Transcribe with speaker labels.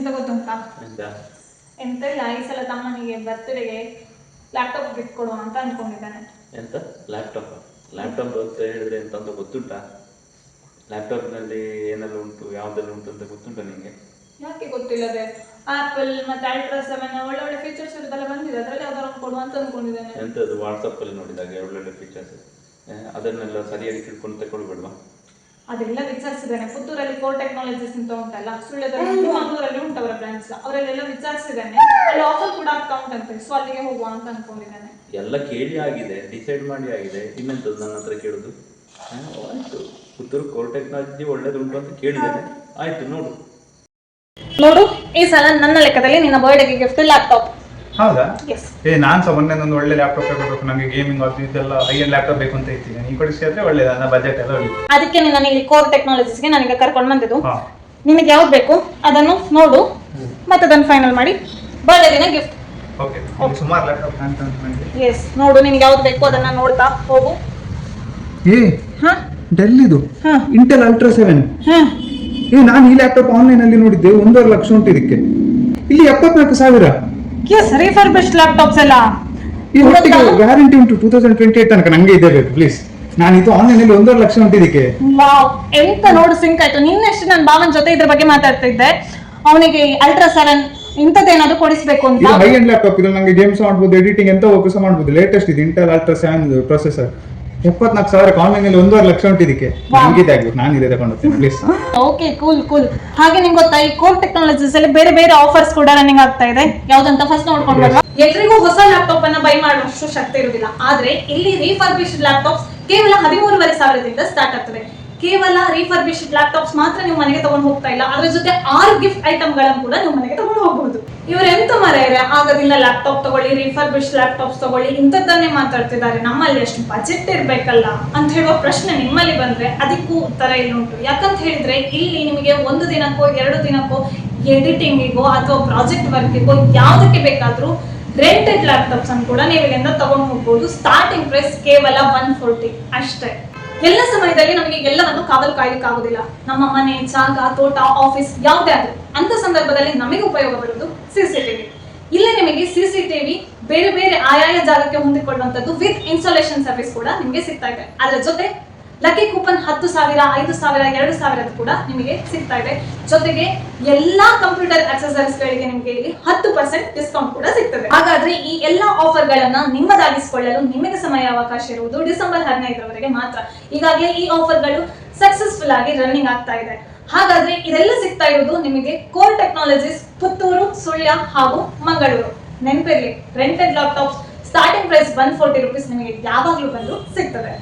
Speaker 1: ಎಂತ ಗೊತ್ತುಂಟಾ?
Speaker 2: ಎಂತ?
Speaker 1: ಇಲ್ಲ ಈ ಸಲ ತಮ್ಮನಿಗೆ ಬರ್ತ್ಡೇಗೆ ಲ್ಯಾಪ್ಟಾಪ್ ಗಿಫ್ಟ್ ಕೊಡುವ ಅಂತ ಅನ್ಕೊಂಡಿದ್ದಾನೆ.
Speaker 2: ಎಂತ? ಲ್ಯಾಪ್ಟಾಪ್ ಲ್ಯಾಪ್ಟಾಪ್ ಅಂತ ಹೇಳಿದ್ರೆ ಎಂತ ಅಂತ ಗೊತ್ತುಂಟಾ ಲ್ಯಾಪ್ಟಾಪ್ನಲ್ಲಿ ಏನೆಲ್ಲ ಉಂಟು ಯಾವುದೆಲ್ಲ ಉಂಟು ಅಂತ ಗೊತ್ತುಂಟಾ ನಿಮಗೆ
Speaker 1: ಯಾಕೆ ಗೊತ್ತಿಲ್ಲದೆ? ಆಪಲ್ ಮತ್ತೆ ಅಲ್ಟ್ರಾ ಸೆವೆನ್ ಒಳ್ಳೆ ಒಳ್ಳೆ ಫೀಚರ್ಸ್ ಇರುತ್ತಲ್ಲ ಬಂದಿದೆ. ಅದರಲ್ಲಿ ಯಾವ್ದಾರು ಕೊಡುವ ಅಂತ ಅನ್ಕೊಂಡಿದ್ದೇನೆ.
Speaker 2: ಎಂಥದ್ದು ವಾಟ್ಸಪ್ಪಲ್ಲಿ ನೋಡಿದಾಗ ಒಳ್ಳೊಳ್ಳೆ ಫೀಚರ್ಸ್ ಅದನ್ನೆಲ್ಲ ಸರಿಯಾಗಿ ತಿಳ್ಕೊಂಡು ತಗೊಳ್ಬೇಡ್ವಾ
Speaker 1: ಅದೆಲ್ಲ ವಿಚಾರಿಸಿದ್ದೇನೆ. ಪುತ್ತೂರಲ್ಲಿ ಕೋರ್ ಟೆಕ್ನಾಲಜೀಸ್ ಅಂತ ಉಂಟಲ್ಲ ಸುಳ್ಯದಲ್ಲಿ ಮಂಗಳೂರಲ್ಲಿ ಉಂಟು ಅವರ ಬ್ರಾಂಚ್ ಅವರಲ್ಲೆಲ್ಲ ವಿಚಾರಿಸಿದ್ದೇನೆ. ಅಲ್ಲಿ ಆಫರ್ ಕೂಡ ಆಗ್ತಾ ಉಂಟಂತೆ. ಸೊ ಅಲ್ಲಿಗೆ ಹೋಗುವ ಅಂತ ಅನ್ಕೊಂಡಿದ್ದಾನೆ.
Speaker 2: ಎಲ್ಲ ಕೇಳಿ ಆಗಿದೆ ಡಿಸೈಡ್ ಮಾಡಿ ಆಗಿದೆ. ಇನ್ನೆಂತದ್ದು ನನ್ನ ಹತ್ರ ಕೇಳುದು. ಆಯ್ತು. ಪುತ್ತೂರು ಕೋರ್ ಟೆಕ್ನಾಲಜಿ ಒಳ್ಳೇದುಂಟು ಅಂತ ಕೇಳಿದ್ದೇನೆ. ಆಯ್ತು ನೋಡು.
Speaker 1: ನೋಡು ಈ ಸಲ ನನ್ನ ಲೆಕ್ಕದಲ್ಲಿ ನಿನ್ನ ಬರ್ಡೇಗೆ ಗಿಫ್ಟ್ ಲ್ಯಾಪ್ಟಾಪ್
Speaker 3: ಹೌದಾ?
Speaker 1: ಎಸ್
Speaker 3: ಏ ನಾನು ಸಹ ಮೊನ್ನೆ ಒಂದು ಒಳ್ಳೆ ಲ್ಯಾಪ್ಟಾಪ್ ತಗೋಬೇಕು. ನನಗೆ ಗೇಮಿಂಗ್ ಅದು ಇದೆಲ್ಲ ಹೈ ಎಂಡ್ ಲ್ಯಾಪ್ಟಾಪ್ ಬೇಕು ಅಂತ ಇರ್ತೀನಿ ನೀವು ಕೊಡಿಸಿದ್ರೆ ಒಳ್ಳೇದು. ನನ್ನ ಬಜೆಟ್ ಎಲ್ಲ ಒಳ್ಳೆ
Speaker 1: ಅದಕ್ಕೆ ನಾನು ಇಲ್ಲಿ ಕೋರ್ ಟೆಕ್ನಾಲಜೀಸ್ಗೆ ನನಗೆ ಕರ್ಕೊಂಡು ಬಂದಿದ್ದು.
Speaker 3: ಹಾ.
Speaker 1: ನಿನಗೆ ಯಾವ್ದು ಬೇಕು? ಅದನ್ನು ನೋಡು. ಮತ್ತೆ ಅದನ್ನು ಫೈನಲ್ ಮಾಡಿ. ಬರ್ಡೇ ದಿನ ಗಿಫ್ಟ್
Speaker 3: ಓಕೆ ಸುಮಾರು ಲ್ಯಾಪ್ಟಾಪ್ ನನಗೆ
Speaker 1: ಎಸ್ ನೋಡು ನಿನ್ಗೆ ಯಾವ್ದು ಬೇಕು ಅದನ್ನ ನೋಡ್ತಾ ಹೋಗು.
Speaker 3: ಏ
Speaker 1: ಹಾ?
Speaker 3: ಡೆಲ್ ಇದು
Speaker 1: ಹಾ.
Speaker 3: ಇಂಟೆಲ್ ಅಲ್ಟ್ರಾ ಸೆವೆನ್
Speaker 1: ಹಾ.
Speaker 3: ಏ ನಾನು ಈ ಲ್ಯಾಪ್ಟಾಪ್ ಆನ್ಲೈನ್ ಅಲ್ಲಿ ನೋಡಿದ್ದೆ. ಒಂದೂವರೆ ಲಕ್ಷ ಉಂಟು ಇದಕ್ಕೆ. ಇಲ್ಲಿ ಎಪ್ಪತ್ನಾಲ್ಕು ಸಾವಿರ.
Speaker 1: ಎಸ್ ರಿಫರ್ಬಿಶ್ಡ್ ಲ್ಯಾಪ್ಟಾಪ್ಸ್ ಎಲ್ಲ.
Speaker 3: ವ್ಯಾರಂಟಿ ಉಂಟು ಟೂ ತೌಸಂಡ್ ಟ್ವೆಂಟಿ ಏಟ್ ತನಕ ನಂಗೆ ಇದೆ ಬೇಕು ಪ್ಲೀಸ್ ನಾನು ಇದು ಆನ್ಲೈನ್ ಅಲ್ಲಿ ಒಂದೂವರೆ ಲಕ್ಷ ಉಂಟು ಇದಕ್ಕೆ.
Speaker 1: ವಾವ್ ಎಂತ ನೋಡು ಸಿಂಕ್ ಆಯ್ತು. ನಿನ್ನೆಷ್ಟು ನನ್ನ ಭಾವನ ಜೊತೆ ಇದ್ರ ಬಗ್ಗೆ ಮಾತಾಡ್ತಾ ಇದ್ದೆ ಅವನಿಗೆ ಅಲ್ಟ್ರಾ ಸೆವೆನ್ ಇಂಥದ್ದೇನಾದ್ರು ಕೊಡಿಸ್ಬೇಕು ಅಂತ.
Speaker 3: ಇದು ಹೈ ಎಂಡ್ ಲ್ಯಾಪ್ಟಾಪ್ ಇದು ನಂಗೆ ಗೇಮ್ಸ್ ಮಾಡ್ಬೋದು ಎಡಿಟಿಂಗ್ ಎಂತ ವರ್ಕ್ ಮಾಡ್ಬೋದು. ಲೇಟೆಸ್ಟ್ ಇದು ಇಂಟೆಲ್ ಅಲ್ಟ್ರಾ ಸೆವೆನ್ ಪ್ರೊಸೆಸರ್ ಎಪ್ಪತ್ನಾಲ್ಕು ಆನ್ಲೈನ್ ಅಲ್ಲಿ ಒಂದೂವರೆ ಲಕ್ಷ ಉಂಟು ಇದಕ್ಕೆ. ನಂಗಿದೆ ಆಗ್ಬೇಕು ನಾನು ಇದೆ ಪ್ಲೀಸ್
Speaker 1: ಓಕೆ ಕೂಲ್ ಕೂಲ್ ಹಾಗೆ ನಿಮ್ಗೆ ಗೊತ್ತಾ ಈ ಕೋರ್ ಟೆಕ್ನಾಲಜೀಸ್ ಅಲ್ಲಿ ಬೇರೆ ಬೇರೆ ಆಫರ್ಸ್ ಕೂಡ ರನ್ನಿಂಗ್ ಆಗ್ತಾ ಇದೆ. ಯಾವ್ದಂತ ಫಸ್ಟ್ ನೋಡ್ಕೊಂಡು ಬರುವ ಎಲ್ರಿಗೂ ಹೊಸ ಲ್ಯಾಪ್ಟಾಪ್ ಅನ್ನ ಬೈ ಮಾಡುವಷ್ಟು ಶಕ್ತಿ ಇರುವುದಿಲ್ಲ. ಆದ್ರೆ ಇಲ್ಲಿ ರಿಫರ್ಬಿಶ್ಡ್ ಲ್ಯಾಪ್ಟಾಪ್ಸ್ ಕೇವಲ ಹದಿಮೂರುವರೆ ಸಾವಿರದಿಂದ ಸ್ಟಾರ್ಟ್ ಆಗ್ತದೆ. ಕೇವಲ ರಿಫರ್ಬಿಶ್ಡ್ ಲ್ಯಾಪ್ಟಾಪ್ಸ್ ಮಾತ್ರ ನೀವು ಮನೆಗೆ ತಗೊಂಡು ಹೋಗ್ತಾ ಇಲ್ಲ. ಅದ್ರ ಜೊತೆ ಆರು ಗಿಫ್ಟ್ ಐಟಮ್ಗಳನ್ನು ಕೂಡ ನೀವು ಮನೆಗೆ ತಗೊಂಡು ಹೋಗಬಹುದು ಇವ್ರ ಎಂತ ಮರೆಯರೆ? ಆಗದಿಂದ ಲ್ಯಾಪ್ಟಾಪ್ ತಗೊಳ್ಳಿ ರಿಫರ್ಬಿಶ್ಡ್ ಲ್ಯಾಪ್ಟಾಪ್ಸ್ ತಗೊಳ್ಳಿ, ಇಂಥದ್ದನ್ನೇ ಮಾತಾಡ್ತಿದ್ದಾರೆ. ನಮ್ಮಲ್ಲಿ ಎಷ್ಟು ಬಜೆಟ್ ಇರಬೇಕಲ್ಲ ಅಂತ ಹೇಳುವ ಪ್ರಶ್ನೆ ನಿಮ್ಮಲ್ಲಿ ಬಂದ್ರೆ ಅದಕ್ಕೂ ಉತ್ತರ ಇಲ್ಲಿ ಉಂಟು. ಯಾಕಂತ ಹೇಳಿದ್ರೆ, ಇಲ್ಲಿ ನಿಮಗೆ ಒಂದು ದಿನಕ್ಕೋ, ಎರಡು ದಿನಕ್ಕೋ ಎಡಿಟಿಂಗಿಗೋ ಅಥವಾ ಪ್ರಾಜೆಕ್ಟ್ ವರ್ಕಿಗೋ ಯಾವುದಕ್ಕೆ ಬೇಕಾದ್ರೂ ರೆಂಟೆಡ್ ಲ್ಯಾಪ್ಟಾಪ್ಸ್ ಅನ್ನು ಕೂಡ ನೀವು ಇಲ್ಲಿಂದ ತಗೊಂಡು ಹೋಗ್ಬೋದು. ಸ್ಟಾರ್ಟಿಂಗ್ ಪ್ರೈಸ್ ಕೇವಲ ಒನ್ ಫೋರ್ಟಿ ಅಷ್ಟೇ. ಎಲ್ಲ ಸಮಯದಲ್ಲಿ ನಮಗೆ ಎಲ್ಲವನ್ನು ಕಾವಲು ಕಾಯ್ಲಿಕ್ಕೆ ಆಗುದಿಲ್ಲ. ನಮ್ಮ ಮನೆ, ಜಾಗ, ತೋಟ ಆಫೀಸ್ ಯಾವುದೇ ಆದ್ರೂ ಅಂತ ಸಂದರ್ಭದಲ್ಲಿ ನಮಗೆ ಉಪಯೋಗ ಬರುವುದು ಸಿಸಿಟಿವಿ ಇಲ್ಲೇ ನಿಮಗೆ ಸಿಸಿಟಿವಿ ಬೇರೆ ಬೇರೆ ಆಯಾಯ ಜಾಗಕ್ಕೆ ಹೊಂದಿಕೊಳ್ಳುವಂತದ್ದು ವಿತ್ ಇನ್ಸ್ಟಾಲೇಷನ್ ಸರ್ವಿಸ್ ಕೂಡ ನಿಮಗೆ ಸಿಗ್ತಾ ಇದೆ. ಅದರ ಜೊತೆ ಲಕ್ಕಿ ಕೂಪನ್ ಹತ್ತು ಸಾವಿರ, ಐದು ಸಾವಿರ, ಎರಡು ಸಾವಿರದ ಕೂಡ ನಿಮಗೆ ಸಿಗ್ತಾ ಇದೆ. ಜೊತೆಗೆ ಎಲ್ಲಾ ಕಂಪ್ಯೂಟರ್ ಅಕ್ಸೆಸರೀಸ್ ಗಳಿಗೆ ನಿಮಗೆ ಇಲ್ಲಿ ಹತ್ತು ಪರ್ಸೆಂಟ್ ಡಿಸ್ಕೌಂಟ್ ಕೂಡ ಸಿಗ್ತದೆ. ಹಾಗಾದ್ರೆ ಈ ಎಲ್ಲಾ ಆಫರ್ ಗಳನ್ನ ನಿಮ್ಮದಾಗಿಸಿಕೊಳ್ಳಲು ನಿಮಗೆ ಸಮಯ ಅವಕಾಶ ಇರುವುದು ಡಿಸೆಂಬರ್ ಹದಿನೈದರವರೆಗೆ ಮಾತ್ರ. ಈಗಾಗಲೇ ಈ ಆಫರ್ಗಳು ಸಕ್ಸಸ್ಫುಲ್ ಆಗಿ ರನ್ನಿಂಗ್ ಆಗ್ತಾ ಇದೆ. ಹಾಗಾದ್ರೆ ಇದೆಲ್ಲ ಸಿಗ್ತಾ ಇರುವುದು ನಿಮಗೆ ಕೋರ್ ಟೆಕ್ನಾಲಜೀಸ್ ಪುತ್ತೂರು, ಸುಳ್ಯ ಹಾಗೂ Mangaluru. ನೆನಪಿರ್ಲಿ rented laptops starting price one forty rupees ನಿಮಗೆ ಯಾವಾಗಲೂ ಬಂದು ಸಿಗ್ತದೆ.